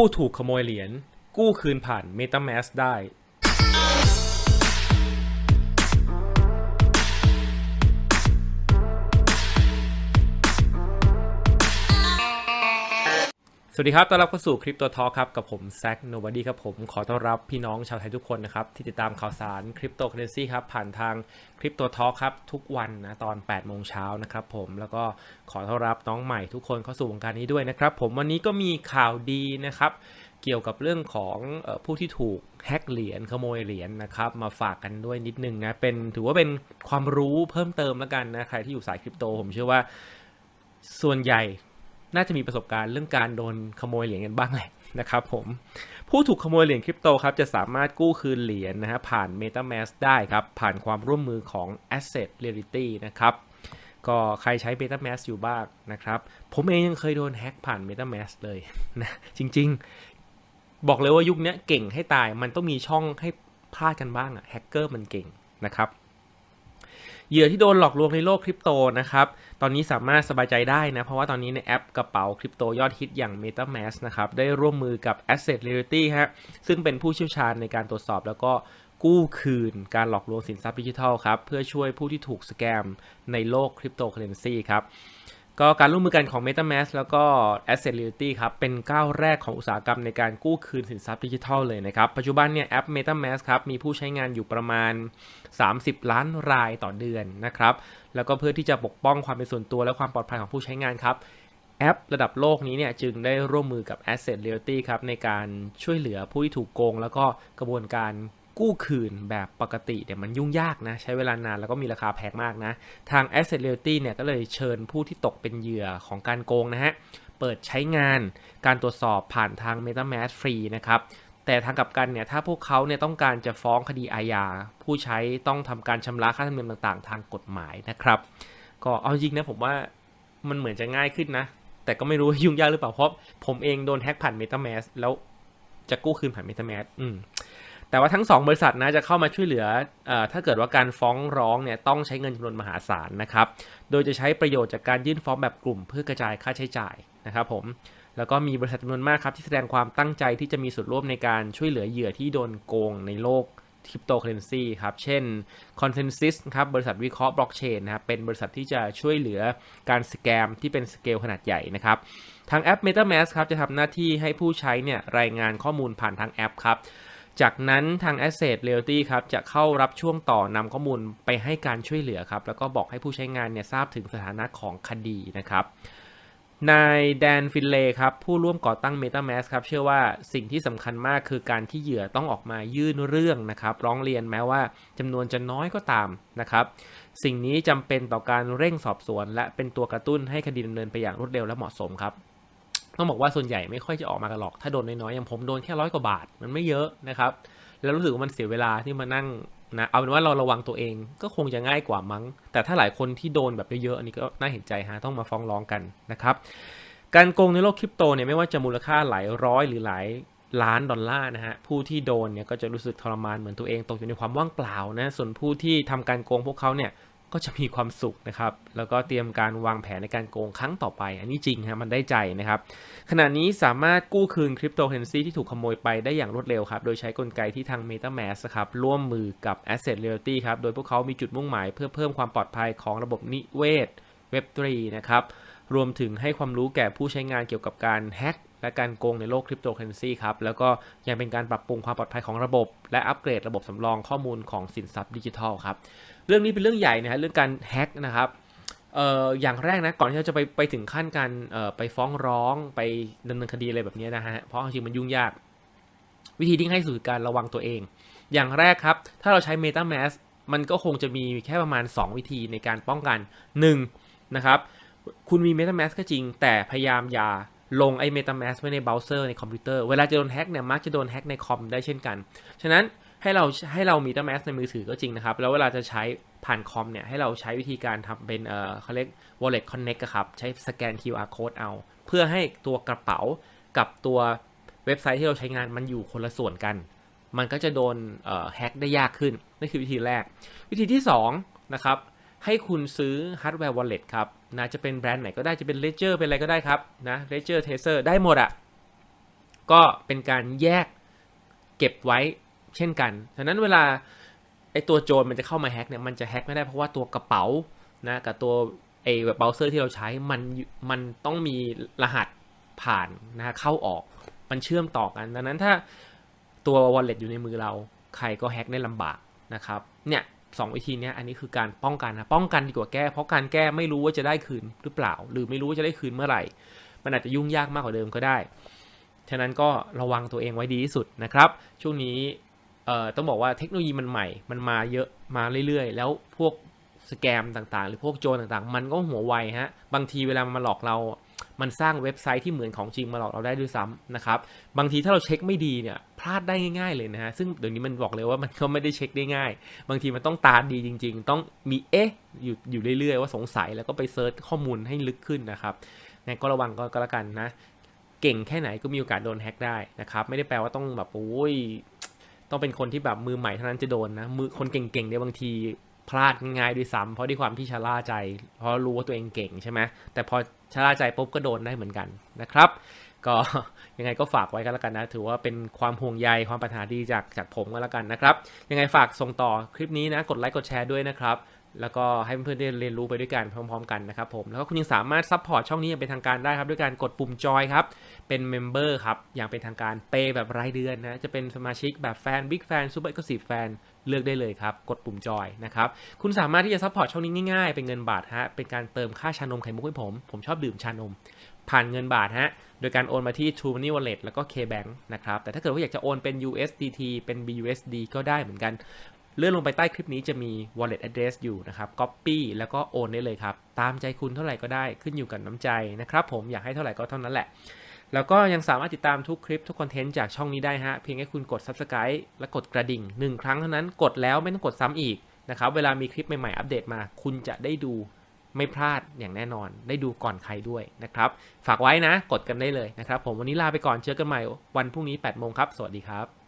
ผู้ถูกขโมยเหรียญกู้คืนผ่าน MetaMask ได้ สวัสดีครับ ต้อนรับเข้าสู่คริปโตทอครับกับผมแซคโนบอดี้ครับผมขอต้อนรับพี่น้องชาวไทยทุกคนนะครับที่ติดตามข่าวสารคริปโตเคเรนซีครับผ่านทางคริปโตทอครับทุกวันนะตอน8โมงเช้านะครับผมแล้วก็ขอต้อนรับน้องใหม่ทุกคนเข้าสู่วงการนี้ด้วยนะครับผมวันนี้ก็มีข่าวดีนะครับเกี่ยวกับเรื่องของผู้ที่ถูกแฮ็กเหรียญขโมยเหรียญนะครับมาฝากกันด้วยนิดนึงนะเป็นถือว่าเป็นความรู้เพิ่มเติมแล้วกันนะใครที่อยู่สายคริปโตผมเชื่อว่าส่วนใหญ่ น่าจะมีประสบการณ์เรื่องการโดนขโมยเหรียญกันบ้างแหละนะครับผมผู้ถูกขโมยเหรียญคริปโตครับจะสามารถกู้คืนเหรียญนะฮะผ่าน MetaMask ได้ครับ ผ่านความร่วมมือของ Asset Reality นะครับก็ใครใช้ MetaMask อยู่บ้างนะครับ ผมเองยังเคยโดนแฮ็กผ่าน MetaMask เลยนะจริงๆ บอกเลยว่ายุคนี้เก่งให้ตายมันต้องมีช่องให้พลาดกันบ้างอะแฮกเกอร์มันเก่งนะครับ เหยื่อที่โดนหลอกลวงในโลกคริปโตนะครับ ตอนนี้สามารถสบายใจได้นะ เพราะว่าตอนนี้ในแอปกระเป๋าคริปโตยอดฮิตอย่าง MetaMask นะครับ ได้ร่วมมือกับ Asset Reality ฮะ ซึ่งเป็นผู้เชี่ยวชาญในการตรวจสอบแล้วก็กู้คืนการหลอกลวงสินทรัพย์ดิจิทัลครับ เพื่อช่วยผู้ที่ถูกสแกมในโลกคริปโตเคอเรนซีครับ ก็การร่วมมือกันของ MetaMask แล้วก็ Asset Reality ครับ เป็นก้าวแรกของอุตสาหกรรมในการกู้คืนสินทรัพย์ดิจิทัลเลยนะครับ ปัจจุบันเนี่ยแอป MetaMask ครับ มีผู้ใช้งานอยู่ประมาณ 30 ล้านรายต่อเดือนนะครับ แล้วก็เพื่อที่จะปกป้องความเป็นส่วนตัวและความปลอดภัยของผู้ใช้งานครับแอประดับโลกนี้เนี่ยจึงได้ร่วมมือกับ Asset Reality ครับในการช่วยเหลือผู้ที่ถูกโกง แล้วก็กระบวนการ กู้คืนแบบปกติเนี่ยมันยุ่งยากนะ ใช้เวลานานแล้วก็มีราคาแพงมากนะ ทาง Asset Realty เนี่ยก็เลยเชิญผู้ที่ตกเป็นเหยื่อของการโกงนะฮะ เปิดใช้งานการตรวจสอบผ่านทาง MetaMask ฟรีนะครับแต่ทางกลับกันเนี่ยถ้าพวกเขาเนี่ยต้องการจะฟ้องคดีอาญาผู้ใช้ต้องทำการชำระค่าธรรมเนียมต่างๆ ทางกฎหมายนะครับ ก็เอาจริงนะผมว่ามันเหมือนจะง่ายขึ้นนะ แต่ก็ไม่รู้ยุ่งยากหรือเปล่าเพราะผมเองโดนแฮ็กผ่าน MetaMask แล้วจะกู้คืนผ่าน MetaMask อืม แต่ว่าทั้ง 2 บริษัทนะจะเข้ามาช่วยเหลืออถ้าเกิดว่าการฟ้องร้องเนี่ยต้องใช้เงินจำนวนมหาศาลนะครับ โดยจะใช้ประโยชน์จากการยื่นฟ้องแบบกลุ่มเพื่อกระจายค่าใช้จ่ายนะครับผม แล้วก็มีบริษัทจำนวนมากครับที่แสดงความตั้งใจที่จะมีส่วนร่วมในการช่วยเหลือเหยื่อที่โดนโกงในโลกคริปโตเคอเรนซีครับ เช่น Consensus ครับ บริษัทวิเคราะห์บล็อกเชนนะครับ เป็นบริษัทที่จะช่วยเหลือการสแกมที่เป็นสเกลขนาดใหญ่นะครับ ทางแอป MetaMask ครับ จะทำหน้าที่ให้ผู้ใช้เนี่ยรายงานข้อมูลผ่านทางแอปครับ จากนั้นทาง Asset Realty ครับจะเข้ารับช่วงต่อนำข้อมูลไปให้การช่วยเหลือครับ แล้วก็บอกให้ผู้ใช้งานเนี่ยทราบถึงสถานะของคดีนะครับนายแดนฟินเลย์ครับผู้ร่วมก่อตั้ง MetaMask ครับเชื่อว่าสิ่งที่สำคัญมากคือการที่เหยื่อต้องออกมายื่นเรื่องนะครับ ร้องเรียนแม้ว่าจำนวนจะน้อยก็ตามนะครับ สิ่งนี้จำเป็นต่อการเร่งสอบสวน และเป็นตัวกระตุ้นให้คดีดำเนินไปอย่างรวดเร็วและเหมาะสมครับ ต้องบอกว่าส่วนใหญ่ไม่ค่อยจะออกมากันหรอก ถ้าโดนน้อยๆอย่างผมโดนแค่ร้อยกว่าบาทมันไม่เยอะนะครับ แล้วรู้สึกว่ามันเสียเวลาที่มานั่งนะเอาเป็นว่าเราระวังตัวเองก็คงจะง่ายกว่ามั้ง แต่ถ้าหลายคนที่โดนแบบเยอะๆอันนี้ก็น่าเห็นใจฮะต้องมาฟ้องร้องกันนะครับ การโกงในโลกคริปโตเนี่ยไม่ว่าจะมูลค่าหลายร้อยหรือหลายล้านดอลลาร์นะฮะผู้ที่โดนเนี่ยก็จะรู้สึกทรมานเหมือนตัวเองตกอยู่ในความว่างเปล่านะส่วนผู้ที่ทำการโกงพวกเขาเนี่ย ก็จะมีความสุขนะครับ แล้วก็เตรียมการวางแผนในการโกงครั้งต่อไป อันนี้จริงฮะมันได้ใจนะครับ ขณะนี้สามารถกู้คืนคริปโตเคอเรนซีที่ถูกขโมยไปได้อย่างรวดเร็วครับ โดยใช้กลไกที่ทาง MetaMask ครับร่วมมือกับ Asset Reality ครับ โดยพวกเขามีจุดมุ่งหมายเพื่อเพิ่มความปลอดภัยของระบบนิเวศ Web3 นะครับ รวมถึงให้ความรู้แก่ผู้ใช้งานเกี่ยวกับการแฮ็กและการโกงในโลกคริปโตเคอเรนซีครับ แล้วก็ยังเป็นการปรับปรุงความปลอดภัยของระบบ และอัปเกรดระบบสำรองข้อมูลของสินทรัพย์ดิจิทัลครับ เรื่องนี้เป็นเรื่องใหญ่นะฮะเรื่องการแฮ็กนะครับเอ่ออย่างแรกนะก่อนที่เราจะไปไปถึงขั้นการเอ่อไปฟ้องร้องไปดำเนินคดีอะไรแบบนี้นะฮะเพราะจริงมันยุ่งยาก วิธีที่ให้สู่การระวังตัวเอง อย่างแรกครับ ถ้าเราใช้ MetaMask มันก็คงจะมีแค่ประมาณ 2 วิธีในการป้องกัน 1. นะครับคุณมี MetaMask ก็จริง แต่พยายามอย่าลงไอ้ MetaMask ไว้ในเบราว์เซอร์ในคอมพิวเตอร์ เวลาจะโดนแฮ็กเนี่ยมักจะโดนแฮ็กในคอมได้เช่นกัน ฉะนั้น ให้เราให้เรามี MetaMask ในมือถือก็จริงนะครับ แล้วเวลาจะใช้ผ่านคอมเนี่ยให้เราใช้วิธีการทำเป็นเอ่อเขาเรียก wallet connect ครับ ใช้สแกน QR code เอา เพื่อให้ตัวกระเป๋ากับตัวเว็บไซต์ที่เราใช้งานมันอยู่คนละส่วนกัน มันก็จะโดนแฮ็กได้ยากขึ้นนั่นคือวิธีแรก วิธีที่2นะครับให้คุณซื้อฮาร์ดแวร์ wallet ครับนะจะเป็นแบรนด์ไหนก็ได้จะเป็น Ledger เป็นอะไรก็ได้ครับนะ Ledger Tracer ได้หมดอะก็เป็นการแยกเก็บไว้ เช่นกันฉะนั้นเวลาไอตัวโจรมันจะเข้ามาแฮ็กเนี่ยมันจะแฮ็กไม่ได้เพราะว่าตัวกระเป๋านะกับตัวไอแบบเบราว์เซอร์ที่เราใช้มันมันต้องมีรหัสผ่านนะเข้าออกมันเชื่อมต่อกัน ดังนั้นถ้าตัว wallet อยู่ในมือเราใครก็แฮ็กได้ลำบากนะครับเนี่ยสองวิธีนี้อันนี้คือการป้องกันนะป้องกันดีกว่าแก้ เพราะการแก้ไม่รู้ว่าจะได้คืนหรือเปล่า หรือไม่รู้ว่าจะได้คืนเมื่อไหร่ มันอาจจะยุ่งยากมากกว่าเดิมก็ได้ ฉะนั้นก็ระวังตัวเองไว้ดีที่สุดนะครับ ช่วงนี้ เอ่อต้องบอกว่าเทคโนโลยีมันใหม่ มันมาเยอะมาเรื่อยๆ แล้วพวกสแกมต่างๆ หรือพวกโจรต่างๆ มันก็หัวไวฮะ บางทีเวลามันมาหลอกเรา มันสร้างเว็บไซต์ที่เหมือนของจริงมาหลอกเราได้ด้วยซ้ำนะครับ บางทีถ้าเราเช็คไม่ดีเนี่ยพลาดได้ง่ายๆเลยนะฮะ ซึ่งเดี๋ยวนี้มันบอกเลยว่ามันก็ไม่ได้เช็คได้ง่าย บางทีมันต้องตาดีจริง ๆ ต้องมีเอ๊ะอยู่อยู่เรื่อยๆ ว่าสงสัยแล้วก็ไปเซิร์ชข้อมูลให้ลึกขึ้นนะครับงั้นก็ระวังก็ก็แล้วกันนะ เก่งแค่ไหนก็มีโอกาสโดนแฮ็กได้นะครับ ไม่ได้แปลว่าต้องแบบโอ้ย ต้องเป็นคนที่แบบมือใหม่เท่านั้นจะโดนนะ มือคนเก่งๆเนี่ยบางทีพลาดง่ายด้วยซ้ำเพราะด้วยความที่ชะล่าใจ เพราะรู้ว่าตัวเองเก่งใช่ไหมแต่พอชะล่าใจปุ๊บก็โดนได้เหมือนกันนะครับ ก็ยังไงก็ฝากไว้กันแล้วกันนะ ถือว่าเป็นความห่วงใยความปัญหาดีจากจากผมก็แล้วกันนะครับ ยังไงฝากส่งต่อคลิปนี้นะ กดไลค์กดแชร์ด้วยนะครับ แล้วก็ให้เพื่อนๆได้เรียนรู้ไปด้วยกันพร้อม ๆ กันนะครับผมแล้วก็คุณยังสามารถซัพพอร์ตช่องนี้อย่างเป็นทางการได้ครับ ด้วยการกดปุ่มจอยครับ เป็นเมมเบอร์ครับ อย่างเป็นทางการเปย์แบบรายเดือนนะ จะเป็นสมาชิกแบบแฟนบิ๊กแฟนซูเปอร์เอ็กซ์คลูซีฟแฟนเลือกได้เลยครับ กดปุ่มจอยนะครับ คุณสามารถที่จะซัพพอร์ตช่องนี้ง่ายๆ เป็นเงินบาทฮะเป็นการเติมค่าชานมไข่มุกให้ผม ผมชอบดื่มชานม ผ่านเงินบาทฮะโดยการโอนมาที่ True Money Wallet แล้วก็ KBank นะครับแต่ถ้าเกิดว่าอยากจะโอนเป็น USDT เป็น BUSD ก็ได้เหมือนกัน เลื่อนลงไปใต้คลิปนี้จะมี wallet address อยู่นะครับ copy แล้วก็โอนได้เลยครับ ตามใจคุณเท่าไหร่ก็ได้ขึ้นอยู่กับน้ำใจนะครับผมอยากให้เท่าไหร่ก็เท่านั้นแหละ แล้วก็ยังสามารถติดตามทุกคลิปทุกคอนเทนต์จากช่องนี้ได้ฮะ เพียงแค่คุณกด subscribe และกดกระดิ่ง1ครั้งเท่านั้นกดแล้วไม่ต้องกดซ้ำอีกนะครับเวลามีคลิปใหม่ๆอัปเดตมา คุณจะได้ดูไม่พลาดอย่างแน่นอน ได้ดูก่อนใครด้วยนะครับ ฝากไว้นะ กดกันได้เลยนะครับ ผมวันนี้ลาไปก่อนเจอกันใหม่วันพรุ่งนี้ 8 โมงครับ สวัสดีครับ